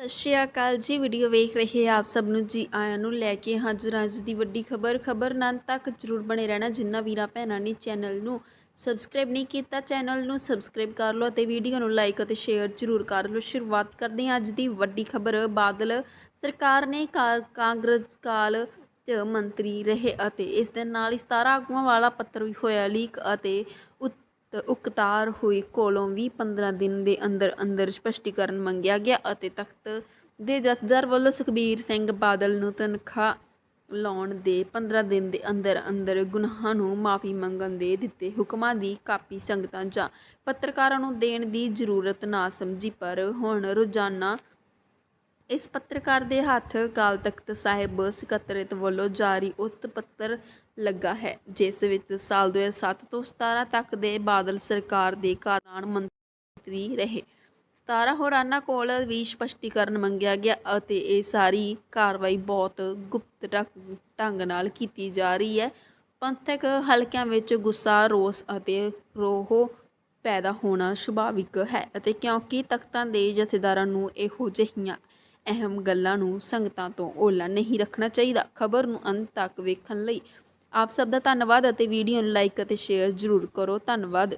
ਸਤਿ ਸ਼੍ਰੀ ਅਕਾਲ ਜੀ, ਵੀਡੀਓ ਵੇਖ ਰਹੇ ਆਪ ਸਭ ਨੂੰ ਜੀ, ਆਇਆਂ ਨੂੰ ਲੈ ਕੇ ਹਾਜ਼ਰ ਅੱਜ ਦੀ ਵੱਡੀ ਖਬਰ। ਖਬਰ ਨਾਲ ਤੱਕ ਜਰੂਰ ਬਣੇ ਰਹਿਣਾ, ਜਿੰਨਾ ਵੀਰਾਂ ਭੈਣਾਂ ਨੇ ਚੈਨਲ ਨੂੰ ਸਬਸਕ੍ਰਾਈਬ ਨਹੀਂ ਕੀਤਾ, ਚੈਨਲ ਨੂੰ ਸਬਸਕ੍ਰਾਈਬ ਕਰ ਲਓ ਅਤੇ ਵੀਡੀਓ ਨੂੰ ਲਾਈਕ ਅਤੇ ਸ਼ੇਅਰ ਜਰੂਰ ਕਰ ਲਓ। ਸ਼ੁਰੂਆਤ ਕਰਦੇ ਹਾਂ ਅੱਜ ਦੀ ਵੱਡੀ ਖਬਰ। ਬਾਦਲ ਸਰਕਾਰ ਨੇ ਕਾ- ਕਾਂਗਰਸ ਕਾਲ ਚ ਮੰਤਰੀ ਰਹੇ ਅਤੇ ਇਸ ਦੇ ਨਾਲ ਹੀ 17 ਆਗੂਆਂ ਵਾਲਾ ਪੱਤਰ ਵੀ ਹੋਇਆ ਲੀਕ ਅਤੇ ਉਤ- ਉਕਤਾਰ ਹੋਏ ਕੋਲੋਂ ਵੀ 15 ਦਿਨ ਦੇ ਅੰਦਰ ਅੰਦਰ ਸਪਸ਼ਟੀਕਰਨ ਮੰਗਿਆ ਗਿਆ ਅਤੇ ਤਖਤ ਦੇ ਜਥੇਦਾਰ ਵੱਲੋਂ ਸੁਖਬੀਰ ਸਿੰਘ ਬਾਦਲ ਨੂੰ ਤਨਖਾਹ ਲਾਉਣ ਦੇ 15 ਦਿਨ ਦੇ ਅੰਦਰ ਅੰਦਰ ਗੁਨਾਹਾਂ ਨੂੰ ਮਾਫੀ ਮੰਗਣ ਦੇ ਦਿੱਤੇ ਹੁਕਮਾਂ ਦੀ ਕਾਪੀ ਸੰਗਤਾਂ ਜਾਂ ਪੱਤਰਕਾਰਾਂ ਨੂੰ ਦੇਣ ਦੀ ਜ਼ਰੂਰਤ ਨਾ ਸਮਝੀ, ਪਰ ਹੁਣ ਰੋਜ਼ਾਨਾ ਇਸ ਪੱਤਰਕਾਰ ਦੇ ਹੱਥ ਅਕਾਲ ਤਖਤ ਸਾਹਿਬ ਸਕੱਤਰੇਤ ਵੱਲੋਂ ਜਾਰੀ ਉਤ ਪੱਤਰ ਲੱਗਾ ਹੈ, ਜਿਸ ਵਿੱਚ ਸਾਲ 2007 ਤੋਂ 17 ਤੱਕ ਦੇ ਬਾਦਲ ਸਰਕਾਰ ਦੇ ਕਾਰਨ ਮੰਤਰੀ ਰਹੇ। 17 ਹੋਰਾਨਾ ਕੋਲ ਵੀ ਸਪਸ਼ਟੀਕਰਨ ਮੰਗਿਆ ਗਿਆ ਅਤੇ ਇਹ ਸਾਰੀ ਕਾਰਵਾਈ ਬਹੁਤ ਗੁਪਤ ਢੰਗ- ਢੰਗ ਨਾਲ ਕੀਤੀ ਜਾ ਰਹੀ ਹੈ। ਪੰਥਕ ਹਲਕਿਆਂ ਵਿੱਚ ਗੁੱਸਾ, ਰੋਸ ਅਤੇ ਰੋਹ ਪੈਦਾ ਹੋਣਾ ਸੁਭਾਵਿਕ ਹੈ ਅਤੇ ਕਿਉਂਕਿ ਤਖਤਾਂ ਦੇ ਜਥੇਦਾਰਾਂ ਨੂੰ ਇਹੋ ਜਿਹੀਆਂ ਅਹਿਮ ਗੱਲਾਂ ਨੂੰ ਸੰਗਤਾਂ ਤੋਂ ਓਲਾ ਨਹੀਂ ਰੱਖਣਾ ਚਾਹੀਦਾ। ਖਬਰ ਨੂੰ ਅੰਤ ਤੱਕ ਵੇਖਣ ਲਈ ਆਪ ਸਭ ਦਾ ਧੰਨਵਾਦ ਅਤੇ ਵੀਡੀਓ ਨੂੰ ਲਾਈਕ ਅਤੇ ਸ਼ੇਅਰ ਜ਼ਰੂਰ ਕਰੋ। ਧੰਨਵਾਦ।